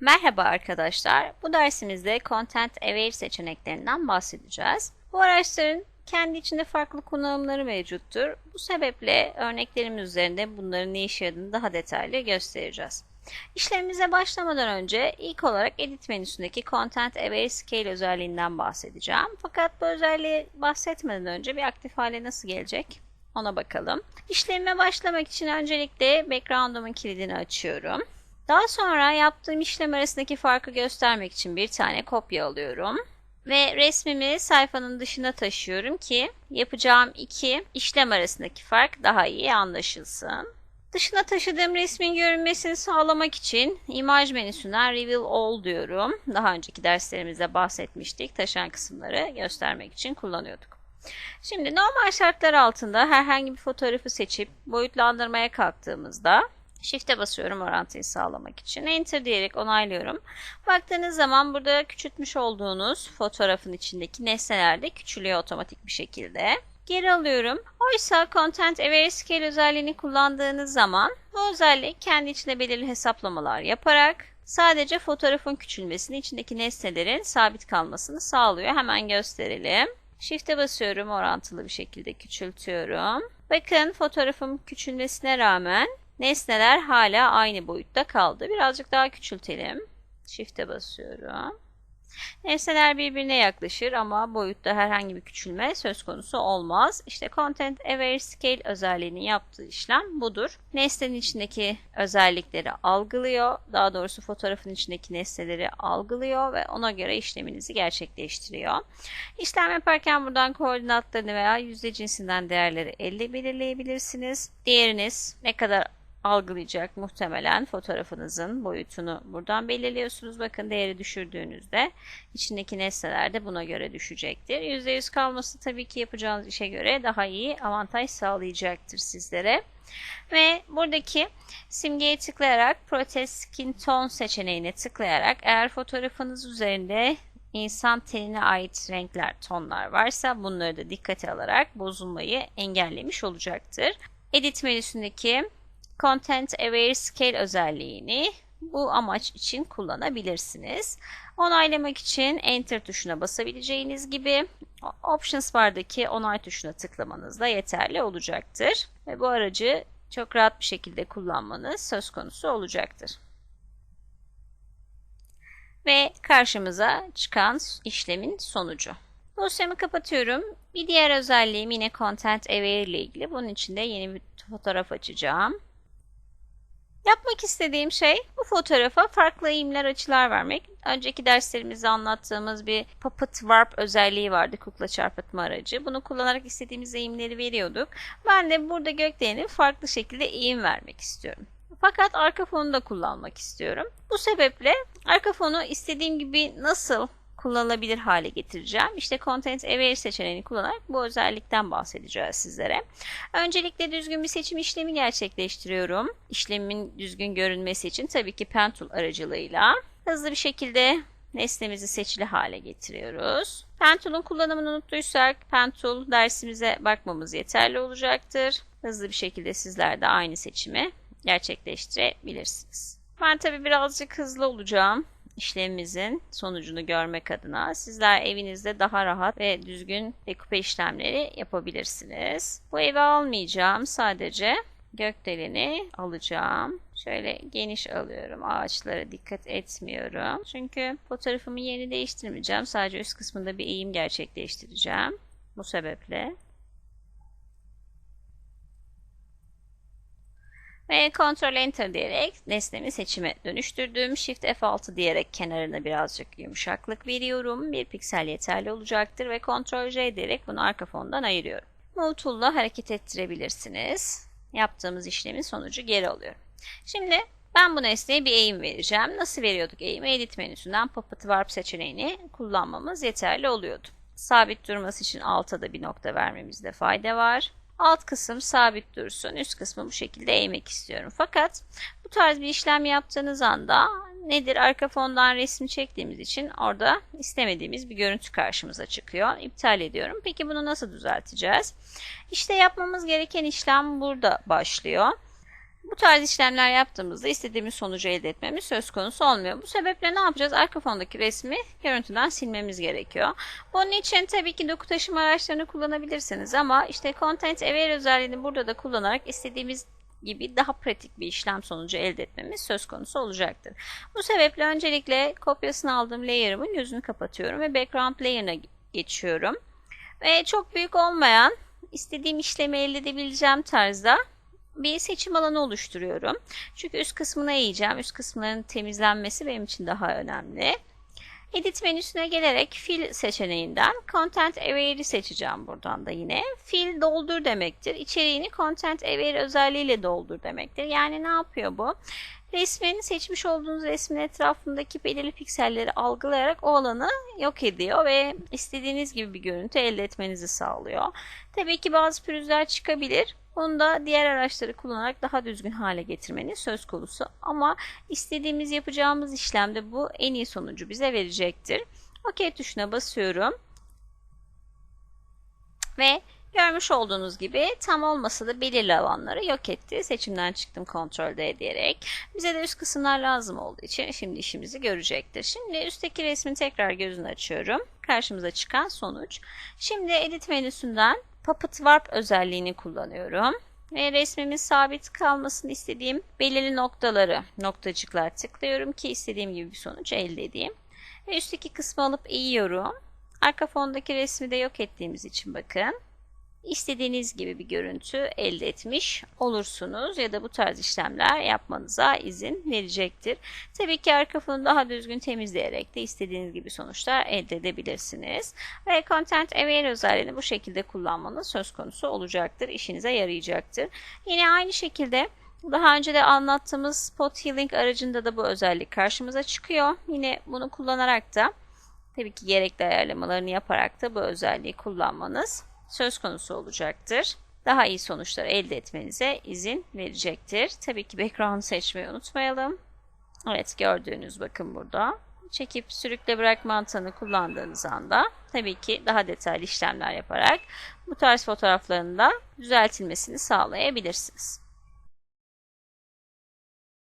Merhaba arkadaşlar. Bu dersimizde Content Aware seçeneklerinden bahsedeceğiz. Bu araçların kendi içinde farklı kullanımları mevcuttur. Bu sebeple örneklerimiz üzerinde bunların ne işe yaradığını daha detaylı göstereceğiz. İşlemimize başlamadan önce ilk olarak Edit menüsündeki Content Aware Scale özelliğinden bahsedeceğim. Fakat bu özelliği bahsetmeden önce bir aktif hale nasıl gelecek ona bakalım. İşlemime başlamak için öncelikle background'umun kilidini açıyorum. Daha sonra yaptığım işlem arasındaki farkı göstermek için bir tane kopya alıyorum. Ve resmimi sayfanın dışına taşıyorum ki yapacağım iki işlem arasındaki fark daha iyi anlaşılsın. Dışına taşıdığım resmin görünmesini sağlamak için imaj menüsünden Reveal All diyorum. Daha önceki derslerimizde bahsetmiştik. Taşan kısımları göstermek için kullanıyorduk. Şimdi normal şartlar altında herhangi bir fotoğrafı seçip boyutlandırmaya kalktığımızda Shift'e basıyorum orantıyı sağlamak için. Enter diyerek onaylıyorum. Baktığınız zaman burada küçültmüş olduğunuz fotoğrafın içindeki nesneler de küçülüyor otomatik bir şekilde. Geri alıyorum. Oysa Content Aware Scale özelliğini kullandığınız zaman bu özellik kendi içinde belirli hesaplamalar yaparak sadece fotoğrafın küçülmesini, içindeki nesnelerin sabit kalmasını sağlıyor. Hemen gösterelim. Shift'e basıyorum, orantılı bir şekilde küçültüyorum. Bakın fotoğrafım küçülmesine rağmen Nesneler hala aynı boyutta kaldı. Birazcık daha küçültelim. Shift'e basıyorum. Nesneler birbirine yaklaşır ama boyutta herhangi bir küçülme söz konusu olmaz. İşte Content Aware Scale özelliğinin yaptığı işlem budur. Nesnenin içindeki özellikleri algılıyor. Daha doğrusu fotoğrafın içindeki nesneleri algılıyor ve ona göre işleminizi gerçekleştiriyor. İşlem yaparken buradan koordinatlarını veya yüzde cinsinden değerleri elde belirleyebilirsiniz. Değeriniz ne kadar algılayacak muhtemelen fotoğrafınızın boyutunu buradan belirliyorsunuz. Bakın değeri düşürdüğünüzde içindeki nesneler de buna göre düşecektir. %100 kalması tabii ki yapacağınız işe göre daha iyi avantaj sağlayacaktır sizlere. Ve buradaki simgeye tıklayarak Protest Skin Tone seçeneğine tıklayarak eğer fotoğrafınız üzerinde insan tenine ait renkler, tonlar varsa bunları da dikkate alarak bozulmayı engellemiş olacaktır. Edit menüsündeki Content Aware Scale özelliğini bu amaç için kullanabilirsiniz. Onaylamak için Enter tuşuna basabileceğiniz gibi Options bardaki onay tuşuna tıklamanız da yeterli olacaktır. Ve bu aracı çok rahat bir şekilde kullanmanız söz konusu olacaktır. Ve karşımıza çıkan işlemin sonucu. Dosyamı kapatıyorum. Bir diğer özelliğim yine Content Aware ile ilgili. Bunun için de yeni bir fotoğraf açacağım. Yapmak istediğim şey bu fotoğrafa farklı eğimler açılar vermek. Önceki derslerimizde anlattığımız bir Puppet Warp özelliği vardı kukla çarpıtma aracı. Bunu kullanarak istediğimiz eğimleri veriyorduk. Ben de burada gökdeleni farklı şekilde eğim vermek istiyorum. Fakat arka fonu da kullanmak istiyorum. Bu sebeple arka fonu istediğim gibi nasıl kullanılabilir hale getireceğim. İşte Content Aware seçeneğini kullanarak bu özellikten bahsedeceğiz sizlere. Öncelikle düzgün bir seçim işlemi gerçekleştiriyorum. İşlemin düzgün görünmesi için tabii ki Pen Tool aracılığıyla hızlı bir şekilde nesnemizi seçili hale getiriyoruz. Pen Tool'un kullanımını unuttuysak Pen Tool dersimize bakmamız yeterli olacaktır. Hızlı bir şekilde sizler de aynı seçimi gerçekleştirebilirsiniz. Ben tabii birazcık hızlı olacağım işlemimizin sonucunu görmek adına sizler evinizde daha rahat ve düzgün dekupe işlemleri yapabilirsiniz. Bu evi almayacağım. Sadece gökdeleni alacağım. Şöyle geniş alıyorum. Ağaçlara dikkat etmiyorum. Çünkü fotoğrafımı yeni değiştirmeyeceğim. Sadece üst kısmında bir eğim gerçekleştireceğim. Bu sebeple Ve Ctrl Enter diyerek nesnemi seçime dönüştürdüm. Shift F6 diyerek kenarına birazcık yumuşaklık veriyorum. Bir piksel yeterli olacaktır ve Ctrl J diyerek bunu arka fondan ayırıyorum. Move Tool'la hareket ettirebilirsiniz. Yaptığımız işlemin sonucu geri alıyorum. Şimdi ben bu nesneye bir eğim vereceğim. Nasıl veriyorduk eğimi? Edit menüsünden Puppet Warp seçeneğini kullanmamız yeterli oluyordu. Sabit durması için alta da bir nokta vermemizde fayda var. Alt kısım sabit dursun. Üst kısmı bu şekilde eğmek istiyorum. Fakat bu tarz bir işlem yaptığınız anda nedir? Arka fondan resmi çektiğimiz için orada istemediğimiz bir görüntü karşımıza çıkıyor. İptal ediyorum. Peki bunu nasıl düzelteceğiz? İşte yapmamız gereken işlem burada başlıyor. Bu tarz işlemler yaptığımızda istediğimiz sonucu elde etmemiz söz konusu olmuyor. Bu sebeple ne yapacağız? Arka fondaki resmi görüntüden silmemiz gerekiyor. Bunun için tabii ki doku taşıma araçlarını kullanabilirsiniz ama işte Content Aware özelliğini burada da kullanarak istediğimiz gibi daha pratik bir işlem sonucu elde etmemiz söz konusu olacaktır. Bu sebeple öncelikle kopyasını aldığım layer'ımın yüzünü kapatıyorum ve background layer'ına geçiyorum. Ve çok büyük olmayan istediğim işlemi elde edebileceğim tarzda bir seçim alanı oluşturuyorum. Çünkü üst kısmına eğeceğim. Üst kısımların temizlenmesi benim için daha önemli. Edit menüsüne gelerek Fill seçeneğinden Content Aware'i seçeceğim buradan da yine. Fill doldur demektir. İçeriğini Content Aware özelliğiyle doldur demektir. Yani ne yapıyor bu? Resmin seçmiş olduğunuz resmin etrafındaki belirli pikselleri algılayarak o alanı yok ediyor ve istediğiniz gibi bir görüntü elde etmenizi sağlıyor. Tabii ki bazı pürüzler çıkabilir. Bunu da diğer araçları kullanarak daha düzgün hale getirmeniz söz konusu. Ama istediğimiz yapacağımız işlemde bu en iyi sonucu bize verecektir. OK tuşuna basıyorum. Ve görmüş olduğunuz gibi tam olmasa da belirli alanları yok etti. Seçimden çıktım kontrol D diyerek. Bize de üst kısımlar lazım olduğu için şimdi işimizi görecektir. Şimdi üstteki resmin tekrar gözünü açıyorum. Karşımıza çıkan sonuç. Şimdi edit menüsünden Puppet Warp özelliğini kullanıyorum. Ve resmimin sabit kalmasını istediğim belirli noktaları, noktacıklar tıklıyorum ki istediğim gibi bir sonuç elde edeyim. Ve üstteki kısmı alıp eğiyorum. Arka fondaki resmi de yok ettiğimiz için bakın istediğiniz gibi bir görüntü elde etmiş olursunuz ya da bu tarz işlemler yapmanıza izin verecektir. Tabii ki arka fonu daha düzgün temizleyerek de istediğiniz gibi sonuçlar elde edebilirsiniz. Ve Content Aware özelliğini bu şekilde kullanmanız söz konusu olacaktır. işinize yarayacaktır. Yine aynı şekilde daha önce de anlattığımız Spot Healing aracında da bu özellik karşımıza çıkıyor. Yine bunu kullanarak da tabii ki gerekli ayarlamalarını yaparak da bu özelliği kullanmanız söz konusu olacaktır. Daha iyi sonuçlar elde etmenize izin verecektir. Tabii ki background seçmeyi unutmayalım. Evet gördüğünüz bakın burada. Çekip sürükle bırak mantığını kullandığınız anda tabii ki daha detaylı işlemler yaparak bu tarz fotoğrafların da düzeltilmesini sağlayabilirsiniz.